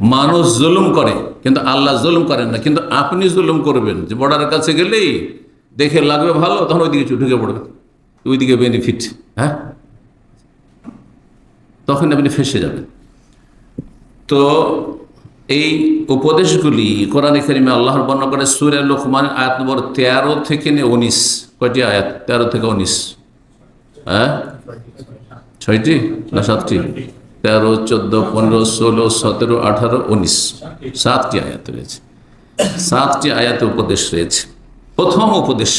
মানুষ জুলুম করে, কিন্তু আল্লাহ জুলুম করেন না। কিন্তু আপনি জুলুম করবেন। যে বর্ডারের কাছে গেলেই দেখে লাগবে ভালো, তখন ওইদিকে ঢুকে পড়বে ওইদিকে বেনিফিট হ্যাঁ? তখন আপনি ফেসে যাবেন। তো এই উপদেশগুলি কোরআন করিমে আল্লাহর বর্ণনা করে সুরে লোকমান, আয়াত নম্বর তেরো থেকে নিয়ে উনিশ। কয়টি আয়াত? তেরো থেকে উনিশ। হ্যাঁ? ছয়টি না সাতটি? তেরো, চোদ্দ, পনেরো, ষোলো, সতেরো, আঠারো, উনিশ। সাতটি আয়াত রয়েছে। সাতটি আয়াতে উপদেশ রয়েছে। প্রথম উপদেশ,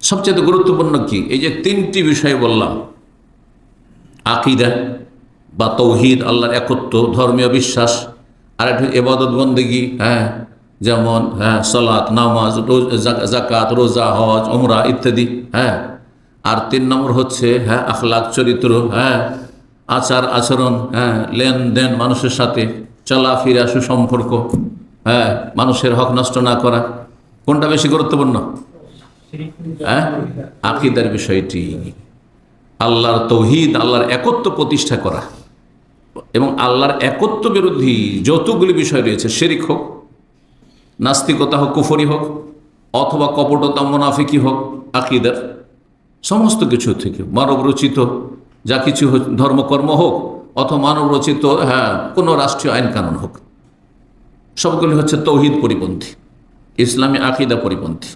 সবচেয়ে গুরুত্বপূর্ণ কি? এই যে তিনটি বিষয় বললাম। আকিদা বা তৌহিদ, আল্লাহর একত্ব, ধর্মীয় বিশ্বাস আর একটা এবাদত বন্দেগী হ্যাঁ যেমন হ্যাঁ সলাৎ নামাজ জাকাত রোজা, হজ ওমরা ইত্যাদি হ্যাঁ। আর তিন নম্বর হচ্ছে হ্যাঁ আখলাক, চরিত্র হ্যাঁ আচার, আচরণ হ্যাঁ লেনদেন, মানুষের সাথে চলাফেরা, সুসম্পর্ক হ্যাঁ মানুষের হক নষ্ট না করা, কোনটা বেশি গুরুত্বপূর্ণ? হ্যাঁ আকিদার বিষয়টি। আল্লাহর তৌহিদ, আল্লাহর একত্ব প্রতিষ্ঠা করা এবং আল্লাহর একত্ব বিরোধী যতগুলি বিষয় রয়েছে, শেরিক হোক, নাস্তিকতা হোক, কুফরি হোক, অথবা কপটতা, মুনাফিকি হোক, আকিদার সমস্ত কিছু থেকে মানব রচিত যা কিছু ধর্মকর্ম হোক, অথবা মানব রচিত হ্যাঁ কোনো রাষ্ট্রীয় আইন কানুন হোক। সবগুলি হচ্ছে তৌহিদ পরিপন্থী, ইসলামী আকিদা পরিপন্থী।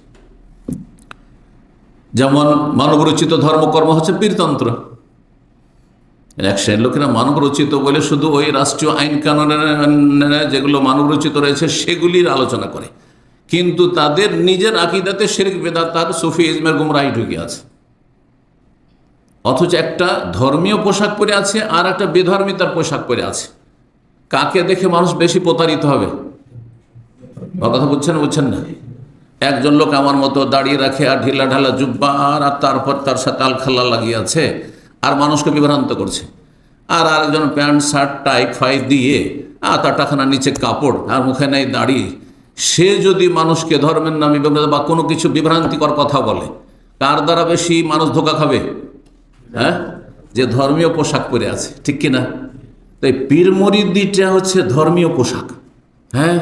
যেমন মানবরচিত ধর্মকর্ম হচ্ছে পীরতন্ত্র। এক শ্রেণির লোকেরা মানবরচিত বলে শুধু ওই রাষ্ট্রীয় আইন কানুনের যেগুলো মানবরচিত রয়েছে, সেগুলির আলোচনা করে। কিন্তু তাদের নিজের আকিদাতে শেরিক বেদা তার সুফি ইজমের গুমরাহি ঢুকে আছে। অথচ একটা ধর্মীয় পোশাক পরে আছে আর একটা বেধর্মিতার পোশাক পরে আছে। কাকে দেখে মানুষ বেশি প্রতারিত হবে? কথা বুঝছেন বুঝছেন না? একজন লোক আমার মতো দাঁড়িয়ে রাখে আর ঢিলা ঢালা জুব্বা আর তারপর তার সাথে আলখাল্লা লাগিয়ে আছে আর মানুষকে বিভ্রান্ত করছে। আর আরেকজন প্যান্ট, শার্ট, টাই, ফাই দিয়ে আর তার টাকানা নিচে কাপড় আর মুখে নেই দাড়ি। সে যদি মানুষকে ধর্মের নামে বা কোনো কিছু বিভ্রান্তিকর কথা বলে, কার দ্বারা বেশি মানুষ ধোকা খাবে? হ্যাঁ? যে ধর্মীয় পোশাক পরে আছে ঠিক কিনা? তাই পীর মরিদিটা হচ্ছে ধর্মীয় পোশাক। হ্যাঁ?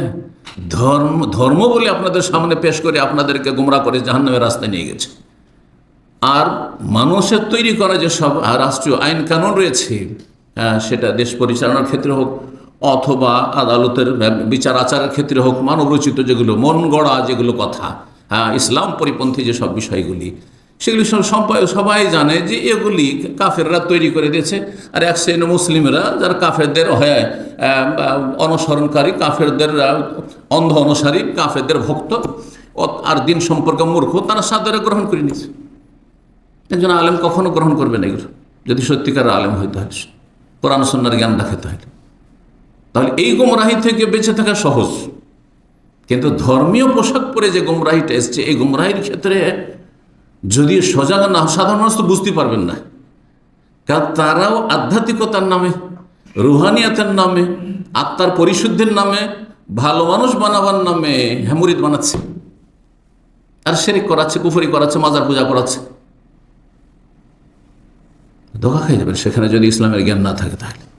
ধর্ম ধর্ম বলে আপনাদের সামনে পেশ করে আপনাদেরকে গুমরা করে জাহান্নামের রাস্তায় নিয়ে গেছে। আর মানুষের তৈরি করা যে সব রাষ্ট্রীয় আইন কানুন রয়েছে হ্যাঁ, সেটা দেশ পরিচালনার ক্ষেত্রে হোক অথবা আদালতের বিচার আচারের ক্ষেত্রে হোক মানবরচিত যেগুলো মন গড়া যেগুলো কথা হ্যাঁ ইসলাম পরিপন্থী যে সব বিষয়গুলি সেগুলি সব সবাই সবাই জানে যে এগুলি কাফেররা তৈরি করে দিয়েছে। আর এক শ্রেণি মুসলিমরা যারা কাফেরদের হয় অনুসরণকারী, কাফেরদের অন্ধ অনুসারী, কাফেরদের ভক্ত আর দিন সম্পর্কে মূর্খ, তারা সাদরে গ্রহণ করে নিয়েছে। একজন আলেম কখনো গ্রহণ করবে না এগুলো। যদি সত্যিকার আলেম হইতে হয়, কোরআন সন্ন্যার জ্ঞান দেখাতে হয়। তাহলে এই গুমরাহি থেকে বেঁচে থাকা সহজ। কিন্তু ধর্মীয় পোশাক পরে যে গুমরাহিটা এসছে, এই গুমরাহির ক্ষেত্রে যদি সজাগ না, সাধারণ মানুষ তো বুঝতে পারবেন না। কারণ তারাও আধ্যাত্মিকতার নামে, রুহানিয়াতের নামে, আত্মার পরিশুদ্ধির নামে, ভালো মানুষ বানাবার নামে হ্যামুরিদ বানাচ্ছে। আর শেরিক করাচ্ছে, কুফরি করাচ্ছে, মাজার পূজা করাচ্ছে। ধোকা খেয়ে যাবেন সেখানে যদি ইসলামের জ্ঞান না থাকে তাহলে।